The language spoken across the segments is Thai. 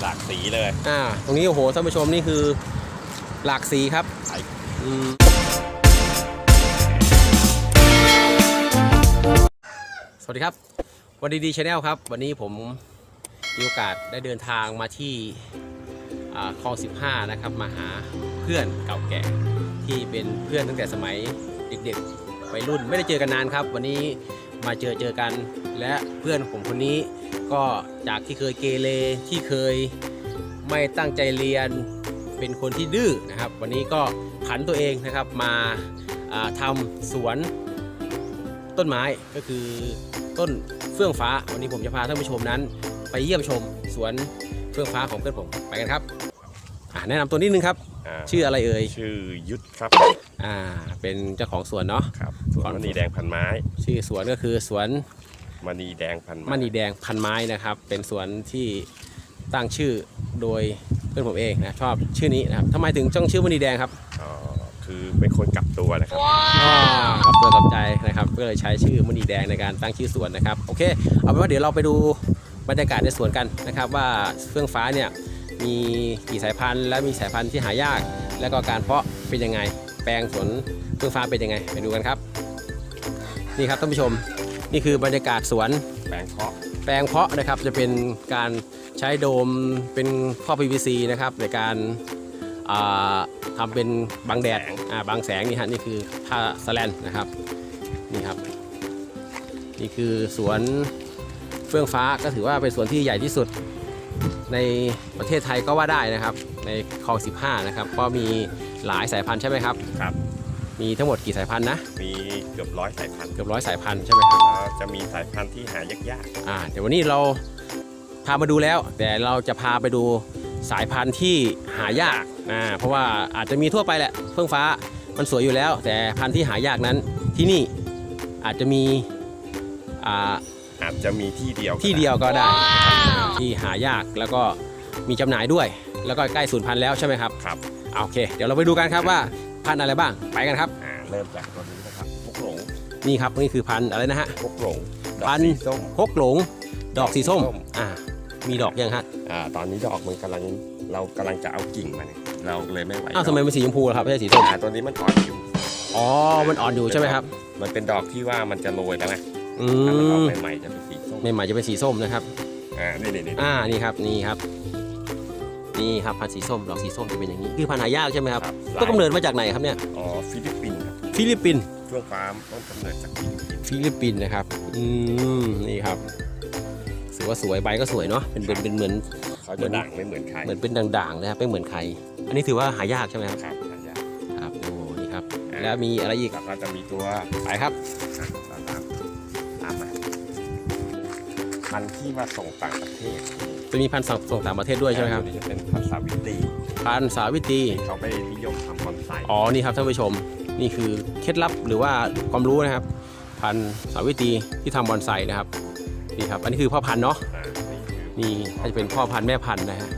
หลากสีเลย อ่า ตรงนี้โอ้โหท่านผู้ชมนี่คือหลากสีครับใช่ อืมสวัสดีครับ วันดีดีชาแนลครับ วันนี้ผมมีโอกาสได้เดินทางมาที่อ่าคลอง 15 นะครับ มาหาเพื่อนเก่าแก่ที่เป็นเพื่อนตั้งแต่สมัยเด็กๆวัยรุ่นไม่ได้เจอกันนานครับ วันนี้ มาเจอเจอกัน และเพื่อนผมคนนี้ก็จากที่เคยเกเรที่เคยไม่ตั้งใจเรียนเป็นคนที่ดื้อนะครับ วันนี้ก็ผันตัวเองนะครับมาาทำสวนต้นไม้ก็คือต้นเฟื่องฟ้า วันนี้ผมจะพาท่านผู้ชมนั้น ไปเยี่ยมชมสวนเฟื่องฟ้าของเพื่อนผมไปกันครับแนะนำตัวนิดนึงครับาชื่ออะไรเอ่ยชื่อยุทธครับอ่า เป็นเจ้าของสวนเนาะ ครับสวนมณีแดงพันไม้ ชื่อสวนก็คือสวนมณีแดงพันไม้มณีแดงพันไม้นะครับ เป็นสวนที่ตั้งชื่อโดยเพื่อนผมเองนะชอบชื่อนี้นะครับทำไมถึงจ้องชื่อมณีแดงครับอ๋อคือเป็นคนกลับตัวนะครับอ่ากับตัวกับใจนะครับก็เลยใช้ชื่อมณีแดงในการตั้งชื่อสวนนะครับโอเค เอาเป็นว่าเดี๋ยวเราไปดูบรรยากาศในสวนกันนะครับ ว่าเฟื่องฟ้าเนี่ย มีกี่สายพันธุ์ และมีสายพันธุ์ที่หายาก แล้วก็การเพาะเป็นยังไง แปลงสวนเฟื่องฟ้าเป็นยังไง ไปดูกันครับ นี่ครับท่านผู้ชม นี่คือบรรยากาศสวน แปลงเพาะ แปลงเพาะนะครับจะเป็นการใช้โดมเป็นข้อ PVC นะครับในการอ่าทำเป็นบังแดดอ่าบังแสงนี่ฮะนี่คือผ้าสแลนนะครับนี่ครับ นี่คือสวนเฟื่องฟ้าก็ถือว่าเป็นสวนที่ใหญ่ที่สุด ในประเทศไทยก็ว่าได้นะครับ ในคลอง 15 นะครับ ก็มีหลายสายพันธุ์ใช่ไหมครับ ครับ มีทั้งหมดกี่สายพันธุ์นะ มีเกือบร้อยสายพันธุ์เกือบร้อยสายพันธุ์ใช่ไหมครับแล้วจะมีสายพันธุ์ที่หายากอ่าเดี๋ยววันนี้เราพามาดูแล้ว แต่เราจะพาไปดูสายพันธุ์ที่หายากอ่าเพราะว่าอาจจะมีทั่วไปแหละเฟื่องฟ้ามันสวยอยู่แล้ว แต่พันธุ์ที่หายากนั้นที่นี่อาจจะมีอ่าๆอาจจะมีที่เดียวก็ที่เดียวก็ได้นะครับ ที่หายากแล้วก็มีจำหน่ายด้วย แล้วก็ใกล้สูญพันธุ์แล้วใช่ไหมครับครับอ่าโอเค เดี๋ยวเราไปดูกันครับว่าพันธุ์อะไรบ้างไปกันครับอ่าเริ่มจากตัวนี้นะครับพกหลงนี่ครับนี่คือพันธุ์อะไรนะฮะพกหลงดอกพันธุ์สีส้มฮกหลง ดอกสีส้มส้มอ่ามีดอกยังฮะอ่าตอนนี้ดอกมันกำลังเรากำลังจะเอากิ่งมันเราเลยไม่ไหวอ้าวทำไมเป็นสีชมพูล่ะครับไม่ใช่สีส้มอ่าตัวนี้มันอ่อนอยู่อ๋อมันอ่อนอยู่ใช่ไหมครับ มันเป็นดอกที่ว่ามันจะโรยแล้วนะอืถ้ามันออกมใหม่ๆจะเป็นสีส้มใหม่ๆจะเป็นสีส้มนะครับ อ่านี่นี่นี่อ่านี่ครับนี่ครับ นี่ครับพันธุ์สีส้มดอกสีส้มจะเป็นอย่างนี้คือพันธุ์หายากใช่ไหมครับครับต้นกำเนิดมาจากไหนครับเนี่ยอ๋อฟิลิปปินส์ครับฟิลิปปินส์ช่วงฟ้าต้นกำเนิดจากฟิลิปปินส์ฟิลิปปินส์นะครับอืมนี่ครับถือว่าสวยใบก็สวยเนาะเป็นเป็นเป็นเหมือนเขาจะด่างไม่เหมือนใครเหมือนเป็นด่างๆนะครับไม่เหมือนใคร อันนี้ถือว่าหายากใช่ไหมครับครับหายากครับโอ้นี่ครับแล้วมีอะไรอีกแล้วก็จะมีตัวไปครับ พันธุ์ที่มาส่งต่างประเทศจะมีพันธุ์ส่งต่างประเทศด้วยใช่ไหมครับ ตัวนี้จะเป็นพันธุ์สาวิตรีพันธุ์สาวิตรีเขาไปนิยมทำบอนไซอ๋อนี่ครับท่านผู้ชมนี่คือเคล็ดลับหรือว่าความรู้นะครับ พันธุ์สาวิตรีที่ทำบอนไซนะครับนี่ครับอันนี้คือพ่อพันธุ์เนาะอ่านี่คือนี่ถ้าจะเป็นพ่อพันธุ์แม่พันธุ์นะฮะ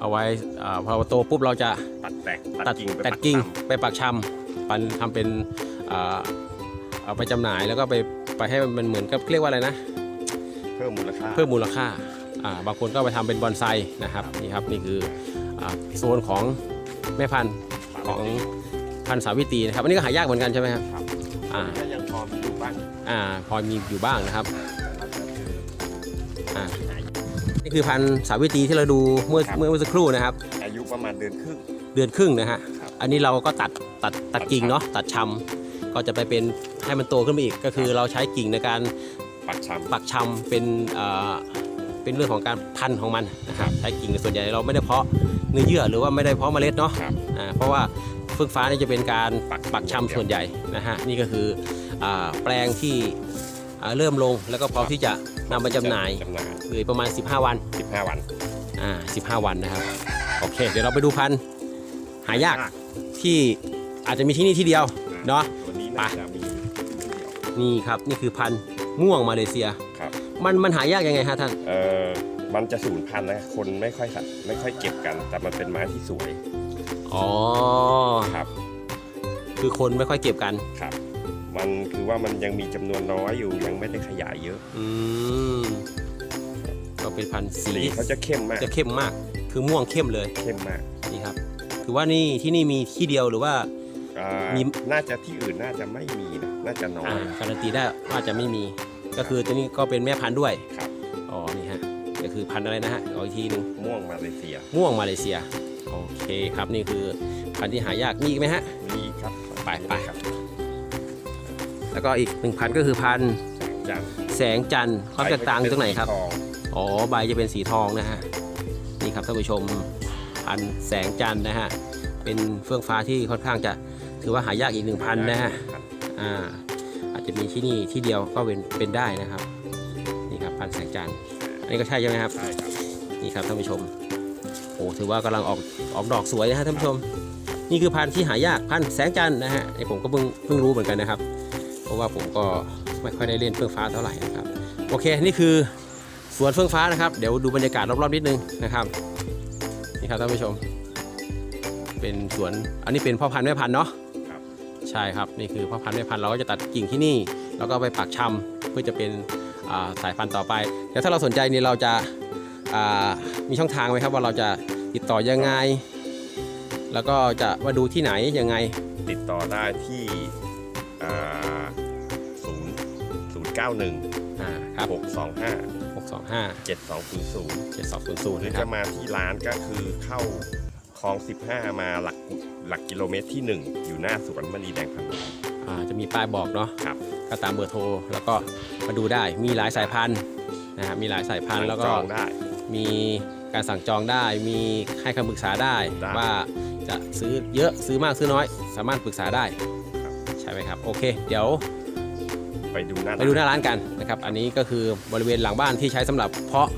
เอาไว้อ่าพอโตปุ๊บเราจะตัดแตกตัดกิ่งไปตัดปักิ่งตำไปปักชำปันทำเป็นอ่าเอาไปจำหน่ายแล้วก็ไปไปให้มันเหมือนกับเรียกว่าอะไรนะ เพิ่มมูลค่าเพิ่มมูลค่าอ่าบางคนก็ไปทำเป็นบอนไซนะครับนี่ครับนี่คืออ่าโซนของแม่พันธุ์ของพันธุ์สาวิตรีนะครับอันนี้ก็หายากเหมือนกันใช่ไหมครับครับอ่าก็ยังพอมีอยู่บ้างอ่าพอมีอยู่บ้างนะครับแต่เราจะคืออ่านี่คือพันธุ์สาวิตรีที่เราดูเมื่อครับเมื่อสักครู่นะครับ อายุประมาณเดือนครึ่งเดือนครึ่งนะฮะครับอันนี้เราก็ตัดตัดตัดตัดกิ่งชำเนาะตัดชำก็จะไปเป็นให้มันโตขึ้นไปอีกก็คือเราใช้กิ่งในการ ปักชำปักชำเป็นเอ่อเป็นเรื่องของการพันธุ์ของมันนะครับใช้กิ่งส่วนใหญ่เราไม่ได้เพาะเนื้อเยื่อหรือว่าไม่ได้เพาะเมล็ดเนาะครับอ่าเพราะว่าเฟื่องฟ้านี่จะเป็นการปักปักชำส่วนใหญ่นะฮะนี่ก็คืออ่าแปลงที่อ่าเริ่มลงแล้วก็พร้อมที่จะนำมาจำหน่ายจำหน่ายเหลือประมาณ 15 วัน 15 วันอ่า15 วันนะครับโอเค เดี๋ยวเราไปดูพันธุ์หายากที่อาจจะมีที่นี่ที่เดียวเนาะตัวนี้ไปน่าจะมีเดียวนี่ครับนี่คือพันธุ์ ม่วงมาเลเซีย ครับมันมันหายากยังไงฮะท่าน เอ่อมันจะสูญพันธุ์นะคนไม่ค่อยสัไม่ค่อยเก็บกัน แต่มันเป็นไม้ที่สวยอ๋อ ครับคือคนไม่ค่อยเก็บกัน ครับ มันคือว่ามันยังมีจำนวนน้อยอยู่ยังไม่ได้ขยายเยอะอืมโอก็เป็นพันธุ์สีสีเขาจะเข้มมากจะเข้มมาก คือม่วงเข้มเลย เข้มมากนี่ครับ ถือว่านี่ที่นี่มีที่เดียวหรือว่า อ่ามี น่าจะที่อื่นน่าจะไม่มีนะน่าจะน้อยอ่าการันตีได้ว่าจะไม่มี ก็คือตัวนี้ก็เป็นแม่พันธุ์ด้วยครับอ๋อนี่ฮะก็คือพันธุ์อะไรนะฮะเอาอีกทีหนึ่งม่วงมาเลเซียม่วงมาเลเซียโอเคครับนี่คือพันธุ์ที่หายากมีอีกไหมฮะ นี่ครับไปไป ครับแล้วก็อีกหนึ่งพันธุ์ก็คือพันธุ์จันแสงจันทร์ความแตกต่างอยู่ตรงไหนครับ ทองอ๋อใบจะเป็นสีทองนะฮะนี่ครับท่านผู้ชมพันธุ์แสงจันทร์นะฮะเป็นเฟื่องฟ้าที่ค่อนข้างจะถือว่าหายากอีกหนึ่งพันธุ์นะฮะครับอ่าอา จจะมีที่นี่ที่เดียวก็เป็นเป็นได้นะครับ นี่ครับพันธุ์แสงจันทร์อันนี้ก็ใช่ใช่ไหมครับใช่ครับนี่ครับท่านผู้ชมโอ้ถือว่ากำลังออกออกดอกสวยนะฮะท่านผู้ชม นี่คือพันธุ์ที่หายากพันธุ์แสงจันทร์นะฮะไอผมก็เพิ่งเพิ่งรู้เหมือนกันนะครับ เพราะว่าผมก็ไม่ค่อยได้เล่นเฟื่องฟ้าเท่าไหร่นะครับโอเคนี่คือสวนเฟื่องฟ้านะครับ เดี๋ยวดูบรรยากาศรอบๆนิดนึงนะครับนี่ครับท่านผู้ชม เป็นสวนอันนี้เป็นพ่อพันธุ์แม่พันธุ์เนาะครับ ใช่ครับนี่คือพ่อพันธุ์แม่พันธุ์เราก็จะตัดกิ่งที่นี่ แล้วก็ไปปักชำเพื่อจะเป็นอ่าสายพันธุ์ต่อไปเดี๋ยวถ้าเราสนใจนี่เราจะอ่ามีช่องทางไหมครับว่าเราจะติดต่อยังไง แล้วก็จะมาดูที่ไหนยังไง ติดต่อได้ที่อ่าศูนย์ศูนย์เก้าหนึ่งอ่าครับหกสองห้า625เจ็ดสองศูนย์ศูนย์7200หรือนะครัจะบมาที่ร้านก็คือเข้าคลอง15มาหลัก หลักกิโลเมตรที่ 1 อยู่หน้าสวนมณีแดงพันธุ์อ่าจะมีป้ายบอกเนาะครับก็ตามเบอร์โทรแล้วก็มาดูได้มีหลายสายพันธุ์นะฮะมีหลายสายพันธุ์แล้วก็จองได้ มีการสั่งจองได้ มีให้คำปรึกษาได้ได้ ว่าจะซื้อเยอะซื้อมากซื้อน้อย สามารถปรึกษาได้ครับใช่ไหมครับโอเค เดี๋ยวไปดูหน้าไปดูหน้าร้านกันนะครับอันนี้ก็คือบริเวณหลังบ้านที่ใช้สำหรับเพาะ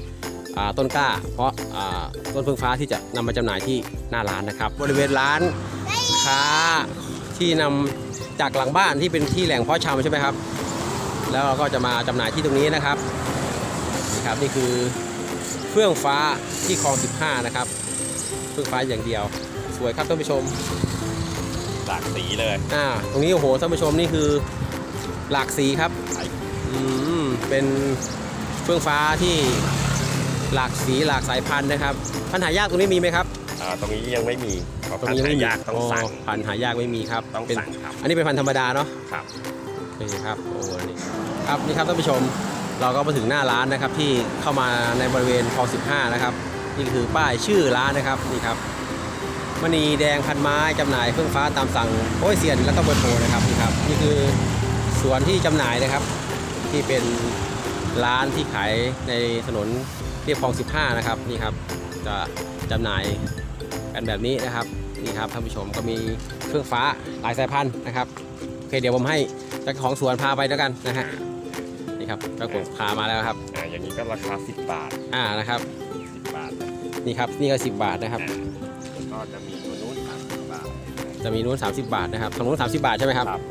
อ่าต้นกล้า เพาะอ่าต้นพึ่งฟ้าที่จะนำมาจำหน่ายที่หน้าร้านนะครับ บริเวณร้าน ค้าที่นำจากหลังบ้านที่เป็นที่แหล่งเพาะชำใช่ไหมครับ แล้วเราก็จะมาจำหน่ายที่ตรงนี้นะครับนี่ครับนี่คือเฟื่องฟ้าที่คลอง 15 นะครับ เฟื่องฟ้าอย่างเดียว สวยครับท่านผู้ชม หลากสีเลย อ่า ตรงนี้โอ้โหท่านผู้ชมนี่คือหลากสีครับใช่อืมเป็นเฟื่องฟ้าที่หลากสีหลากสายพันธุ์นะครับ พันธุ์หายากตรงนี้มีไหมครับ อ่าตรงนี้ยังไม่มีเพราะตรงพันนี้ธุ์ไม่มีหายากต้องสั่ง พันธุ์หายากไม่มีครับต้องเป็นสั่งครับ อันนี้เป็นพันธุ์ธรรมดาเนาะ ครับ นี่ครับโอ้โหนี่ครับนี่ครับท่านผู้ชมเราก็มาถึงหน้าร้านนะครับที่เข้ามาในบริเวณคลอง15 นะครับ นี่คือป้ายชื่อร้านนะครับนี่ครับมณีแดงพันไม้จำหน่ายเครื่องฟ้าตามสั่งโอ้ยเซียนแล้วก็เบอร์โทรนะครับนี่ครับนี่คือสวนที่จำหน่ายนะครับ ที่เป็นร้านที่ขายในถนนเรียบคลอง 15 นะครับนี่ครับจะจำหน่าย กันแบบนี้นะครับนี่ครับท่านผู้ชมก็มีเครื่องฟ้าหลายสายพันธุ์นะครับโอเคเดี๋ยวผมให้เจ้าของสวนพาไปแล้วกันนะฮะนี่ครับเจ้าของพามาแล้วครับอ่าอย่างนี้ก็ราคา 10 บาทอ่านะครับ10บาทนะนี่ครับนี่ก็ 10 บาทนะครับอ่าแล้วก็จะมีตัวนู้น30บาทจะมีนู้น 30 บาทนะครับตรงนู้น 30 บาทใช่ไหมครับครับ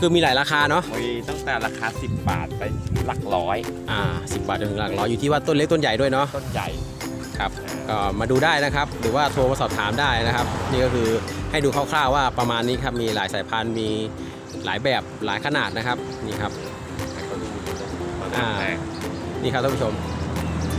คือมีหลายราคาเนาะมีตั้งแต่ราคา 10 บาทไปถึงหลักร้อยอ่า10 บาทจนถึงหลักร้อยอยู่ที่ว่าต้นเล็กต้นใหญ่ด้วยเนาะต้นใหญ่ครับก็ มาดูได้นะครับ หรือว่าโทรมาสอบถามได้นะครับ นี่ก็คือให้ดูคร่าวๆว่าประมาณนี้ครับมีหลายสายพันธุ์มีหลายแบบหลายขนาดนะครับนี่ครับให้เขาดูประอ่ามาณแรกนี่ครับท่านผู้ชม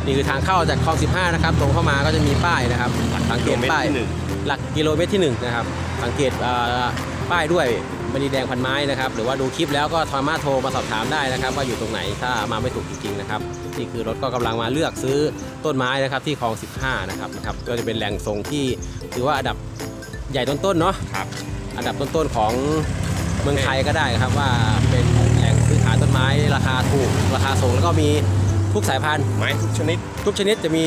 นี่คือทางเข้าจากคลอง 15 นะครับ ตรงเข้ามาก็จะมีป้ายนะครับ สังเกตป้ายกิโลมตรที่หนึ่งหลักกิโลเมตรที่1นะครับสังเกตเอ่อป้ายด้วย มณีแดงพันไม้นะครับ หรือว่าดูคลิปแล้วก็สามารถโทรมาสอบถามได้นะครับ ว่าอยู่ตรงไหนถ้ามาไม่ถูกจริงๆนะครับนี่คือรถก็กำลังมาเลือกซื้อต้นไม้นะครับที่คลอง 15 นะครับนะครับก็จะเป็นแหล่งส่งที่ถือว่าอันดับใหญ่ต้นๆเนาะครับอันดับต้นๆของเมืองไทยก็ได้ครับว่าเป็นแหล่งซื้อขายต้นไม้ราคาถูกราคาส่งแล้วก็มีทุกสายพันธุ์ไม้ทุกชนิด ทุกชนิดจะมี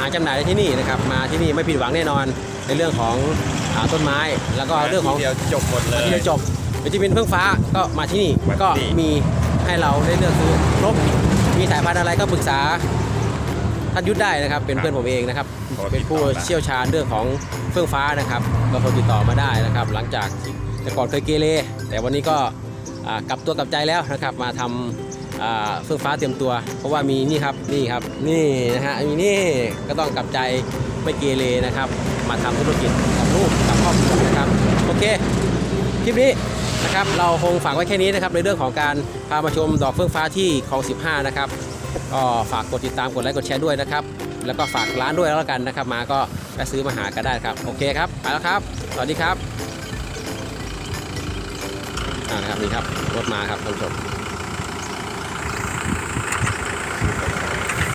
หาจำหน่ายได้ที่นี่นะครับมาที่นี่ไม่ผิดหวังแน่นอนในเรื่องของอาต้นไม้ แล้วก็เรื่องของทีเดียวจบหมดเลยที่จะจบหรือจะเป็นเพื่องฟ้าก็มาที่นี่มาที่ก็นี่มีให้เราได้เลือกซื้อครบมีสายพันธุ์อะไรก็ปรึกษาท่านยุทธได้นะครับเป็นเพื่อนผมเองนะครับเป็นผู้เชี่ยวชาญเรื่องของเฟื่องฟ้านะครับก็โทรติดต่อมาได้นะครับ หลังจากที่แต่ก่อนเคยเกเรแต่วันนี้ก็อ่ากลับตัวกลับใจแล้วนะครับมาทำอ่า เฟื่องฟ้าเตรียมตัว เพราะว่ามีนี่ครับนี่ครับ นี่นะฮะมีนี่ก็ต้องกลับใจไม่เกเรนะครับ มาทำธุรกิจกับลูกกับครอบครัวนะครับโอเคคลิปนี้นะครับเราคงฝากไว้แค่นี้นะครับในเรื่องของการพามาชมดอกเฟื่องฟ้าที่คลอง15 นะครับก็ฝากกดติดตามกดไลค์กดแชร์ด้วยนะครับ แล้วก็ฝากร้านด้วยแล้วกันนะครับ มาก็แวะซื้อมาหากันได้ครับ โอเคครับไปแล้วครับ สวัสดีครับอ่านะครับนี่ครับรถมาครับท่านผู้ชม